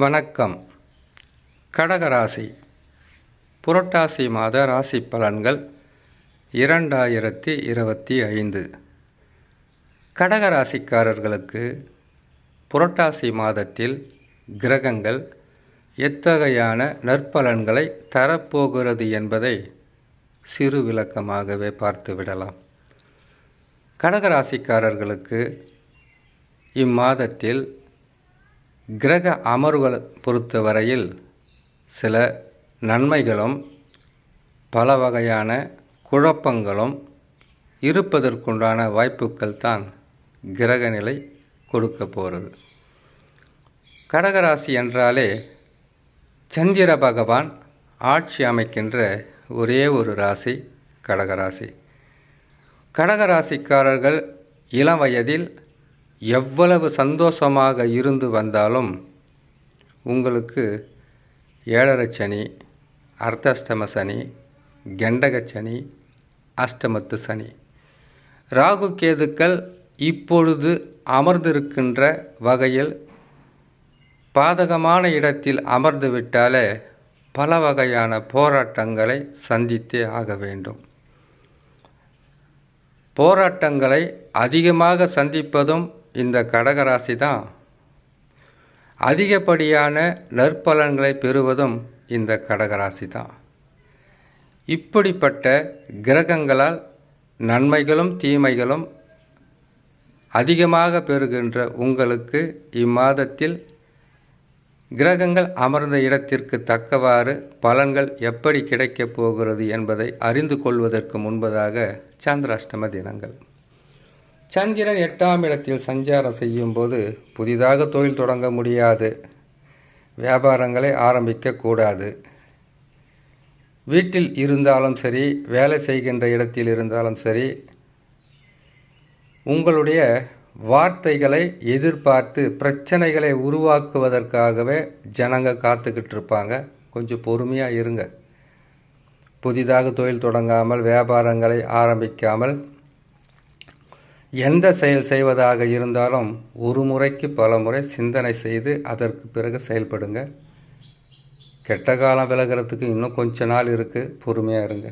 வணக்கம். கடகராசி. புரட்டாசி மாத ராசி பலன்கள் இரண்டாயிரத்தி இருபத்தி ஐந்து. கடகராசிக்காரர்களுக்கு புரட்டாசி மாதத்தில் கிரகங்கள் எத்தகையான நற்பலன்களை தரப்போகிறது என்பதை சிறு விளக்கமாகவே பார்த்துவிடலாம் கடகராசிக்காரர்களுக்கு இம்மாதத்தில் கிரக அமர்வுகளை பொறுத்தவரையில் சில நன்மைகளும் பல வகையான குழப்பங்களும் இருப்பதற்குண்டான வாய்ப்புகள் தான் கிரகநிலை கொடுக்க போகிறது. கடகராசி என்றாலே சந்திர பகவான் ஆட்சி அமைக்கின்ற ஒரே ஒரு ராசி கடகராசி. கடகராசிக்காரர்கள் இளம் வயதில் எவ்வளவு சந்தோஷமாக இருந்து வந்தாலும் உங்களுக்கு ஏழரை சனி அர்த்தாஷ்டம சனி கண்டக சனி அஷ்டமத்து சனி. ராகு கேதுக்கள் இப்பொழுது அமர்ந்திருக்கின்ற வகையில் பாதகமான இடத்தில் அமர்ந்து விட்டாலே பல வகையான போராட்டங்களை சந்தித்தே ஆக வேண்டும். போராட்டங்களை அதிகமாக சந்திப்பதும் இந்த கடகராசி தான். அதிகப்படியான நற்பலன்களை பெறுவதும் இந்த கடகராசி தான். இப்படிப்பட்ட கிரகங்களால் நன்மைகளும் தீமைகளும் அதிகமாக பெறுகின்ற உங்களுக்கு இம்மாதத்தில் கிரகங்கள் அமர்ந்த இடத்திற்கு தக்கவாறு பலன்கள் எப்படி கிடைக்கப் போகிறது என்பதை அறிந்து கொள்வதற்கு முன்பதாக சந்திராஷ்டம தினங்கள். சந்திரன் எட்டாம் இடத்தில் சஞ்சாரம் செய்யும்போது புதிதாக தொழில் தொடங்க முடியாது. வியாபாரங்களை ஆரம்பிக்கக்கூடாது வீட்டில் இருந்தாலும் சரி வேலை செய்கின்ற இடத்தில் இருந்தாலும் சரி உங்களுடைய வார்த்தைகளை எதிர்பார்த்து பிரச்சனைகளை உருவாக்குவதற்காகவே ஜனங்க காத்துக்கிட்டு இருப்பாங்க. கொஞ்சம் பொறுமையாக இருங்க. புதிதாக தொழில் தொடங்காமல் வியாபாரங்களை ஆரம்பிக்காமல் எந்த செயல் செய்வதாக இருந்தாலும் ஒரு முறைக்கு பல முறை சிந்தனை செய்து அதற்கு பிறகு செயல்படுங்க. கெட்ட காலம் விலகிறதுக்கு இன்னும் கொஞ்ச நாள் இருக்குது பொறுமையாக இருங்க.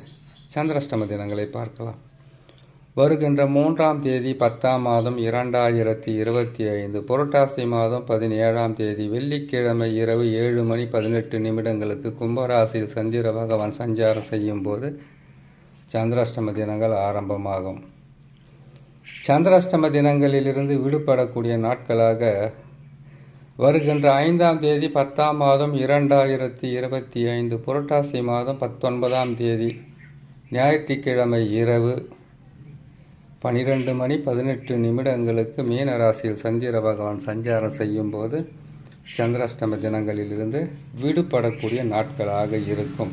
சந்திராஷ்டம தினங்களை பார்க்கலாம். வருகின்ற மூன்றாம் தேதி பத்தாம் மாதம் இரண்டாயிரத்தி இருபத்தி ஐந்து. புரட்டாசி மாதம் பதினேழாம் தேதி வெள்ளிக்கிழமை இரவு ஏழு மணி பதினெட்டு நிமிடங்களுக்கு கும்பராசியில் சந்திர பகவான் சஞ்சாரம் செய்யும் போது சந்திராஷ்டம தினங்கள் ஆரம்பமாகும். சந்திராஷ்டம தினங்களிலிருந்து விடுபடக்கூடிய நாட்களாக வருகின்ற ஐந்தாம் தேதி பத்தாம் மாதம் இரண்டாயிரத்தி இருபத்தி ஐந்து புரட்டாசி மாதம் பத்தொன்பதாம் தேதி ஞாயிற்றுக்கிழமை இரவு பனிரெண்டு மணி பதினெட்டு நிமிடங்களுக்கு மீன ராசியில் சந்திர பகவான் சஞ்சாரம் செய்யும் போது சந்திராஷ்டம தினங்களிலிருந்து விடுபடக்கூடிய நாட்களாக இருக்கும்.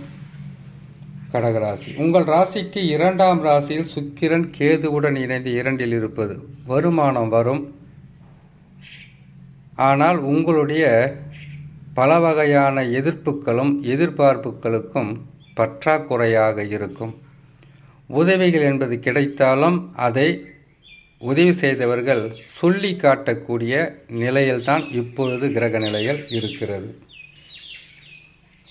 கடகராசி. உங்கள் ராசிக்கு இரண்டாம் ராசியில் சுக்கிரன் கேதுவுடன் இணைந்து இரண்டில் இருப்பது. வருமானம் வரும். ஆனால் உங்களுடைய பல வகையான எதிர்ப்புகளும் எதிர்பார்ப்புகளுக்கும் பற்றாக்குறையாக இருக்கும். உதவிகள் என்பது கிடைத்தாலும் அதை உதவி செய்தவர்கள் சொல்லி காட்டக்கூடிய நிலையில்தான் இப்பொழுது கிரக நிலையில் இருக்கிறது.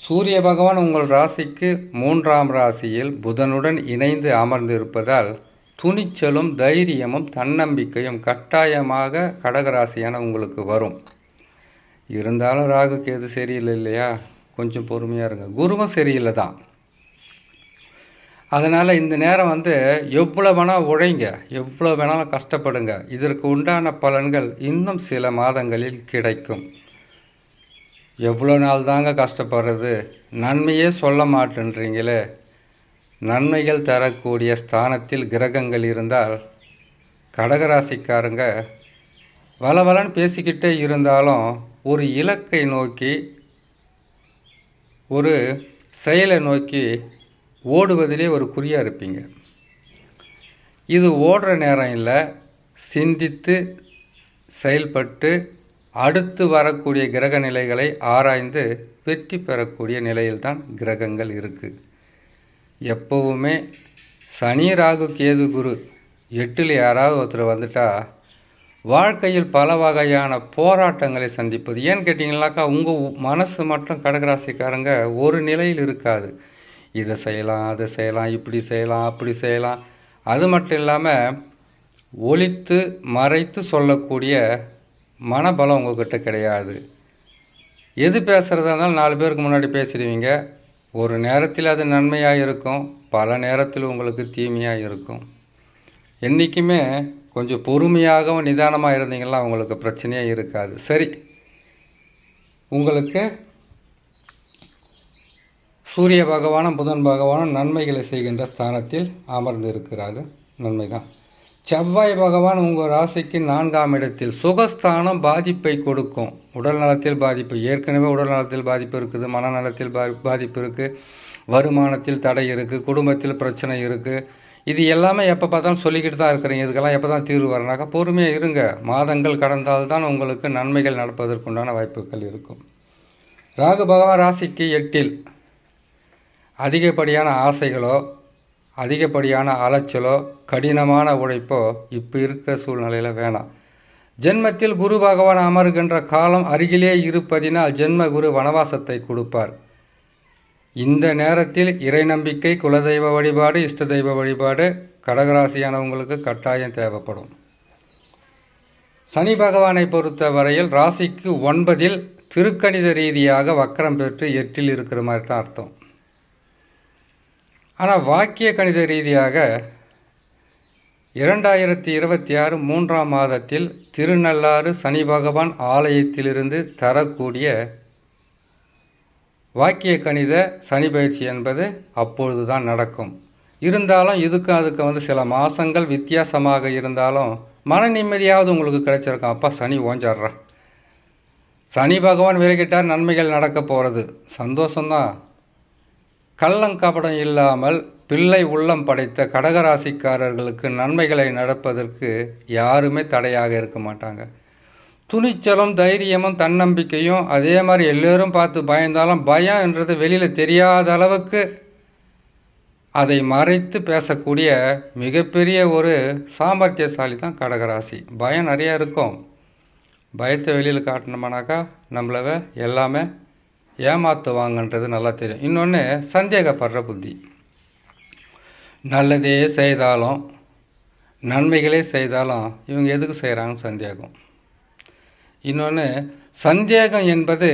சூரிய பகவான் உங்கள் ராசிக்கு மூன்றாம் ராசியில் புதனுடன் இணைந்து அமர்ந்திருப்பதால் துணிச்சலும் தைரியமும் தன்னம்பிக்கையும் கட்டாயமாக கடகராசியான உங்களுக்கு வரும். இருந்தாலும் ராகுக்கு எது சரியில்லை இல்லையா? கொஞ்சம் பொறுமையாக இருங்க. குருவும் சரியில்லை தான். அதனால் இந்த நேரம் வந்து எவ்வளோ வேணால் உழைங்க. எவ்வளோ வேணாலும் கஷ்டப்படுங்க. இதற்கு உண்டான பலன்கள் இன்னும் சில மாதங்களில் கிடைக்கும். எவ்வளோ நாள் தாங்க கஷ்டப்படுறது? நன்மையே சொல்ல மாட்டேன்றீங்களே. நன்மைகள் தரக்கூடிய ஸ்தானத்தில் கிரகங்கள் இருந்தால் கடகராசிக்காரங்க வளவலன்னு பேசிக்கிட்டே இருந்தாலும் ஒரு இலக்கை நோக்கி ஒரு செயலை நோக்கி ஓடுவதிலே ஒரு குறியாக இருப்பீங்க. இது ஓடுற நேரம் இல்லை சிந்தித்து செயல்பட்டு அடுத்து வரக்கூடிய கிரக நிலைகளை ஆராய்ந்து வெற்றி பெறக்கூடிய நிலையில்தான் கிரகங்கள் இருக்குது எப்போவுமே சனி ராகு கேது குரு எட்டில் யாராவது ஒருத்தர் வந்துட்டா வாழ்க்கையில் பல வகையான போராட்டங்களை சந்திப்பது. ஏன்னு கேட்டிங்கனாக்கா உங்கள் மனசு மட்டும் கடகராசிக்காரங்க ஒரு நிலையில் இருக்காது. இதை செய்யலாம் அதை செய்யலாம் இப்படி செய்யலாம் அப்படி செய்யலாம். அது மட்டும் இல்லாமல் ஒழித்து மறைத்து சொல்லக்கூடிய மனபலம் உங்கள்கிட்ட கிடையாது. எது பேசுகிறதா இருந்தாலும் நாலு பேருக்கு முன்னாடி பேசிடுவீங்க. ஒரு நேரத்தில் அது நன்மையாக இருக்கும் பல நேரத்தில் உங்களுக்கு தீமையாக இருக்கும். என்றைக்குமே கொஞ்சம் பொறுமையாகவும் நிதானமாக இருந்தீங்கன்னா உங்களுக்கு பிரச்சனையே இருக்காது. சரி. உங்களுக்கு சூரிய பகவானும் புதன் பகவானும் நன்மைகளை செய்கின்ற ஸ்தானத்தில் அமர்ந்து இருக்கிறாரு நன்மைதான். செவ்வாய் பகவான் உங்கள் ராசிக்கு நான்காம் இடத்தில் சுகஸ்தானம் பாதிப்பை கொடுக்கும். உடல் நலத்தில் பாதிப்பு ஏற்கனவே உடல் நலத்தில் பாதிப்பு இருக்குது மனநலத்தில் பா பாதிப்பு இருக்குது வருமானத்தில் தடை இருக்குது குடும்பத்தில் பிரச்சனை இருக்குது இது எல்லாமே எப்போ பார்த்தாலும் சொல்லிக்கிட்டு தான் இருக்கிறீங்க. இதுக்கெல்லாம் எப்போ தான் தீர்வு வரனாக்கா பொறுமையாக இருங்க. மாதங்கள் கடந்தால்தான் உங்களுக்கு நன்மைகள் நடப்பதற்குண்டான வாய்ப்புகள் இருக்கும். ராகு பகவான் ராசிக்கு எட்டில் அதிகப்படியான ஆசைகளோ அதிகப்படியான அலைச்சலோ கடினமான உழைப்போ இப்போ இருக்கிற சூழ்நிலையில் வேணாம். ஜென்மத்தில் குரு பகவான் அமருகின்ற காலம் அருகிலே இருப்பதினால் ஜென்ம குரு வனவாசத்தை கொடுப்பார். இந்த நேரத்தில் இறை நம்பிக்கை குலதெய்வ வழிபாடு இஷ்ட தெய்வ வழிபாடு கடகராசியானவங்களுக்கு கட்டாயம் தேவைப்படும். சனி பகவானை பொறுத்த வரையில் ராசிக்கு ஒன்பதில் திருக்கணித ரீதியாக வக்கரம் பெற்று எட்டில் இருக்கிற மாதிரி தான் அர்த்தம். ஆனால் வாக்கிய கணித ரீதியாக இரண்டாயிரத்தி இருபத்தி ஆறு மூன்றாம் மாதத்தில் திருநள்ளாறு சனி பகவான் ஆலயத்திலிருந்து தரக்கூடிய வாக்கிய கணித சனி பயிற்சி என்பது அப்பொழுது தான் நடக்கும். இருந்தாலும் இதுக்கும் அதுக்கு வந்து சில மாதங்கள் வித்தியாசமாக இருந்தாலும் மன நிம்மதியாவது உங்களுக்கு கிடைச்சிருக்கும். அப்பா சனி ஓஞ்சாடுறா சனி பகவான் விலகிட்டார் நன்மைகள் நடக்க போகிறது சந்தோஷம்தான். கள்ளங்கபடம் இல்லாமல் பிள்ளை உள்ளம் படைத்த கடகராசிக்காரர்களுக்கு நன்மைகளை நடப்பதற்கு யாருமே தடையாக இருக்க மாட்டாங்க. துணிச்சலும் தைரியமும் தன்னம்பிக்கையும் அதே மாதிரி எல்லோரும் பார்த்து பயந்தாலும் பயம்ன்றது வெளியில் தெரியாத அளவுக்கு அதை மறைத்து பேசக்கூடிய மிகப்பெரிய ஒரு சாமர்த்தியசாலி தான் கடகராசி. பயம் நிறையா இருக்கும். பயத்தை வெளியில் காட்டணுமானாக்கா நம்மளவை எல்லாமே ஏமாற்றுவாங்கன்றது நல்லா தெரியும். இன்னொன்று சந்தேகப்படுற புத்தி. நல்லதே செய்தாலும் நன்மைகளே செய்தாலும் இவங்க எதுக்கு செய்கிறாங்கன்னு சந்தேகம். இன்னொன்று சந்தேகம் என்பது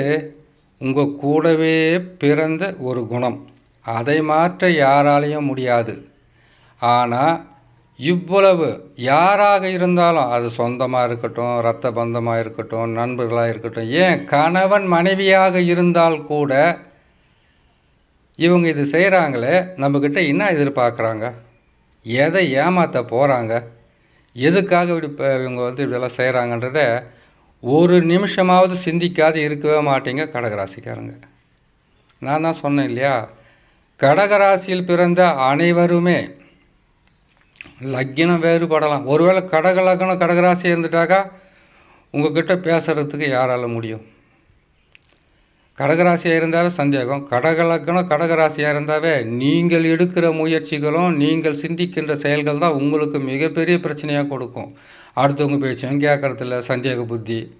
உங்கள் கூடவே பிறந்த ஒரு குணம். அதை மாற்ற யாராலையும் முடியாது. ஆனால் இவ்வளவு யாராக இருந்தாலும் அது சொந்தமாக இருக்கட்டும் இரத்த பந்தமாக இருக்கட்டும் நண்பர்களாக இருக்கட்டும் ஏன் கணவன் மனைவியாக இருந்தால் கூட இவங்க இது செய்கிறாங்களே நம்மக்கிட்ட என்ன எதிர்பார்க்குறாங்க? எதை ஏமாற்ற போகிறாங்க எதுக்காக இப்படி இப்போ இவங்க வந்து இப்படியெல்லாம் செய்கிறாங்கன்றத ஒரு நிமிஷமாவது சிந்திக்காது இருக்கவே மாட்டீங்க கடகராசிக்காரங்க. நான் தான் சொன்னேன் இல்லையா? கடகராசியில் பிறந்த அனைவருமே லக்கினம் வேறுபடலாம். ஒருவேளை கடக லக்னம் கடகராசி இருந்துட்டாக்கா உங்ககிட்ட பேசுகிறதுக்கு யாரால் முடியும்? கடகராசியாக இருந்தாவே சந்தேகம். கடக லக்னம் கடகராசியாக இருந்தாவே நீங்கள் எடுக்கிற முயற்சிகளும் நீங்கள் சிந்திக்கின்ற செயல்கள் தான் உங்களுக்கு மிகப்பெரிய பிரச்சனையாக கொடுக்கும். அடுத்தவங்க பேச்சும் கேட்குறதில்ல சந்தேக புத்தி.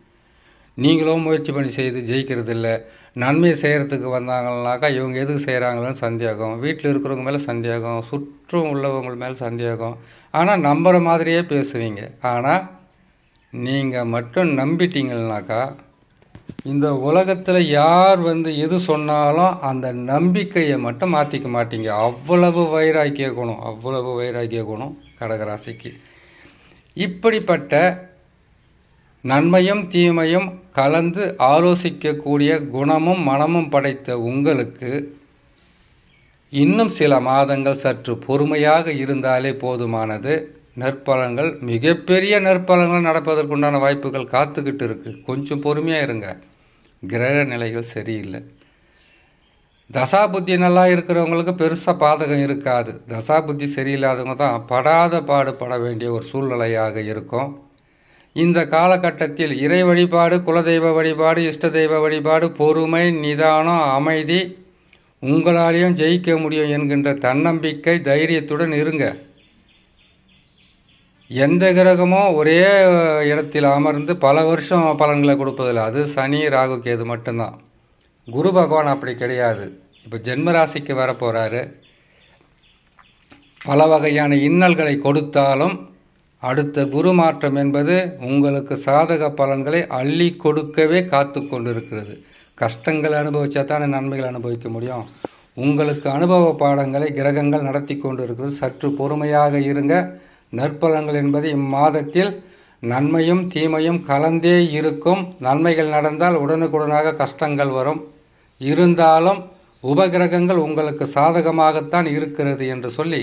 நீங்களும் முயற்சி பண்ணி செய்து ஜெயிக்கிறதில்ல. நன்மை செய்கிறதுக்கு வந்தாங்கன்னாக்கா இவங்க எதுக்கு செய்கிறாங்களோன்னு சந்தேகம். வீட்டில் இருக்கிறவங்க மேலே சந்தேகம் சுற்றும் உள்ளவங்க மேலே சந்தேகம். ஆனால் நம்புகிற மாதிரியே பேசுவீங்க. ஆனால் நீங்கள் மட்டும் நம்பிட்டீங்கன்னாக்கா இந்த உலகத்தில் யார் வந்து எது சொன்னாலும் அந்த நம்பிக்கையை மட்டும் மாற்றிக்க மாட்டீங்க. அவ்வளவு வைராக்கிய குணம் அவ்வளவு வைராக்கிய குணம் கடகராசிக்கு. இப்படிப்பட்ட நன்மையும் தீமையும் கலந்து ஆலோசிக்கக்கூடிய குணமும் மனமும் படைத்த உங்களுக்கு இன்னும் சில மாதங்கள் சற்று பொறுமையாக இருந்தாலே போதுமானது. நற்பலன்கள் மிகப்பெரிய நற்பலன்கள் நடப்பதற்குண்டான வாய்ப்புகள் காத்துக்கிட்டு இருக்குது கொஞ்சம் பொறுமையாக இருங்க. கிரக நிலைகள் சரியில்லை. தசா புத்தி நல்லா இருக்கிறவங்களுக்கு பெருசாக பாதகம் இருக்காது. தசா புத்தி சரியில்லாதவங்க தான் படாத பாடுபட வேண்டிய ஒரு சூழ்நிலையாக இருக்கும். இந்த காலகட்டத்தில் இறை வழிபாடு குலதெய்வ வழிபாடு இஷ்ட தெய்வ வழிபாடு பொறுமை நிதானம் அமைதி உங்களாலேயும் ஜெயிக்க முடியும் என்கின்ற தன்னம்பிக்கை தைரியத்துடன் இருங்க. எந்த கிரகமும் ஒரே இடத்தில் அமர்ந்து பல வருஷம் பலன்களை கொடுப்பதில்லை. அது சனி ராகு கேது மட்டும்தான். குரு பகவான் அப்படி கிடையாது. இப்போ ஜென்ம ராசிக்கு வரப்போகிறாரு பல வகையான இன்னல்களை கொடுத்தாலும் அடுத்த குரு மாற்றம் என்பது உங்களுக்கு சாதக பலன்களை அள்ளி கொடுக்கவே காத்து கொண்டிருக்கிறது. கஷ்டங்கள் அனுபவிச்சா தானே நன்மைகள் அனுபவிக்க முடியும். உங்களுக்கு அனுபவ பாடங்களை கிரகங்கள் நடத்தி கொண்டு இருக்கிறது சற்று பொறுமையாக இருங்க. நற்பலன்கள் என்பது இம்மாதத்தில் நன்மையும் தீமையும் கலந்தே இருக்கும். நன்மைகள் நடந்தால் உடனுக்குடனாக கஷ்டங்கள் வரும். இருந்தாலும் உபகிரகங்கள் உங்களுக்கு சாதகமாகத்தான் இருக்கிறது என்று சொல்லி